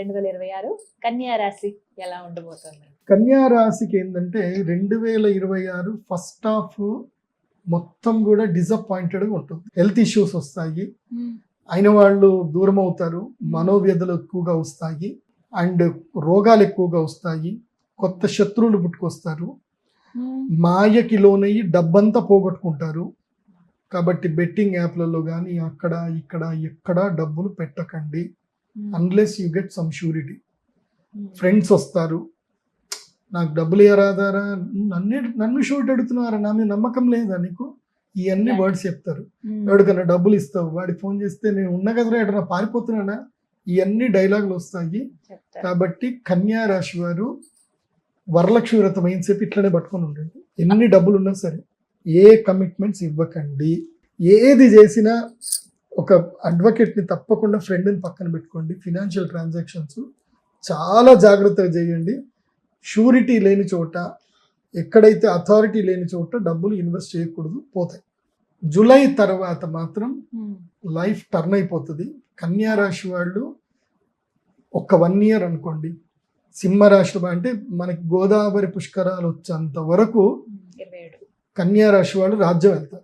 రెండు వేల ఇరవై ఆరు కన్యా రాశి ఎలా ఉండబోతుంది? కన్యా రాశికి ఏంటంటే రెండు వేల ఇరవై ఆరు ఫస్ట్ హాఫ్ మొత్తం కూడా డిసప్పాయింటెడ్గా ఉంటుంది. హెల్త్ ఇష్యూస్ వస్తాయి. అయిన వాళ్ళు దూరం అవుతారు. మనోవ్యధలు ఎక్కువగా వస్తాయి. అండ్ రోగాలు ఎక్కువగా వస్తాయి. కొత్త శత్రువులు పుట్టుకొస్తారు. మాయకి లోనయ్యి డబ్బంతా పోగొట్టుకుంటారు. కాబట్టి బెట్టింగ్ యాప్లలో కానీ అక్కడ ఇక్కడ ఎక్కడ డబ్బులు పెట్టకండి. Unless you get some surety friends వస్తారు. నాకు డబ్బులు ఇవ్వరాదారా నన్ను నన్ను షూట్ అడుగుతున్నారా? నా మీద నమ్మకం లేదా నీకు? ఇవన్నీ వర్డ్స్ చెప్తారు. ఎవరికైనా డబ్బులు ఇస్తావు వాడికి ఫోన్ చేస్తే నేను ఉన్న కదరా ఎడన్నా పారిపోతున్నానా? ఇవన్నీ డైలాగులు వస్తాయి. కాబట్టి కన్యా రాశి వారు వరలక్ష్మి వ్రతం అయిన సేపు ఇట్లనే పట్టుకొని ఉండండి. ఎన్ని డబ్బులు ఉన్నా సరే ఏ కమిట్మెంట్స్ ఇవ్వకండి. ఏది చేసినా ఒక అడ్వకేట్ని తప్పకుండా ఫ్రెండ్ని పక్కన పెట్టుకోండి. ఫినాన్షియల్ ట్రాన్సాక్షన్స్ చాలా జాగ్రత్తగా చేయండి. షూరిటీ లేని చోట ఎక్కడైతే అథారిటీ లేని చోట డబ్బులు ఇన్వెస్ట్ చేయకూడదు పోతాయి. జూలై తర్వాత మాత్రం. లైఫ్ టర్న్ అయిపోతుంది. కన్యా రాశి వాళ్ళు ఒక వన్ ఇయర్ అనుకోండి. సింహ రాశి అంటే మనకి గోదావరి పుష్కరాలు వచ్చేంత వరకు కన్యా రాశి వాళ్ళు రాజ్యం వెళ్తారు.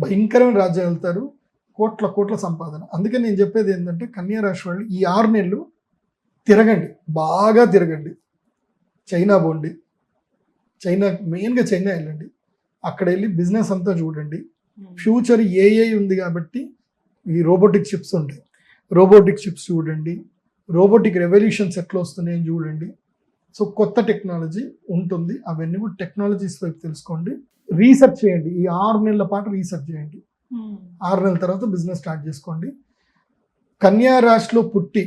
భయంకరమైన రాజ్యం వెళ్తారు. కోట్ల కోట్ల సంపాదన. అందుకే నేను చెప్పేది ఏంటంటే కన్యా రాశి వాళ్ళు ఈ ఆరు నెలలు తిరగండి. బాగా తిరగండి. చైనా పోండి. చైనా మెయిన్గా చైనా వెళ్ళండి. అక్కడ వెళ్ళి బిజినెస్ అంతా చూడండి. ఉమ్. ఫ్యూచర్ ఏఐ ఉంది కాబట్టి ఈ రోబోటిక్ చిప్స్ ఉంటాయి. రోబోటిక్ చిప్స్ చూడండి. రోబోటిక్ రెవల్యూషన్స్ ఎట్లా వస్తున్నాయని చూడండి. సో కొత్త టెక్నాలజీ ఉంటుంది. అవన్నీ కూడా టెక్నాలజీస్ వైపు తెలుసుకోండి. రీసెర్చ్ చేయండి. ఈ ఆరు నెలల పాటు రీసెర్చ్ చేయండి. ఆరు నెలల తర్వాత బిజినెస్ స్టార్ట్ చేసుకోండి. కన్యా రాశిలో పుట్టి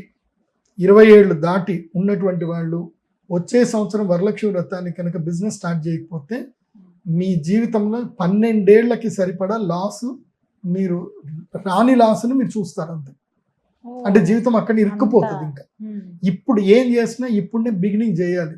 ఇరవై ఏళ్ళు దాటి ఉన్నటువంటి వాళ్ళు వచ్చే సంవత్సరం వరలక్ష్మి వ్రతాన్ని కనుక బిజినెస్ స్టార్ట్ చేయకపోతే మీ జీవితంలో పన్నెండేళ్ళకి సరిపడా లాస్ మీరు రాని లాస్ను మీరు చూస్తారు అంతే. అంటే జీవితం అక్కడ ఇరుక్కుపోతుంది ఇంకా. ఇప్పుడు ఏం చేసినా ఇప్పుడే బిగినింగ్ చేయాలి.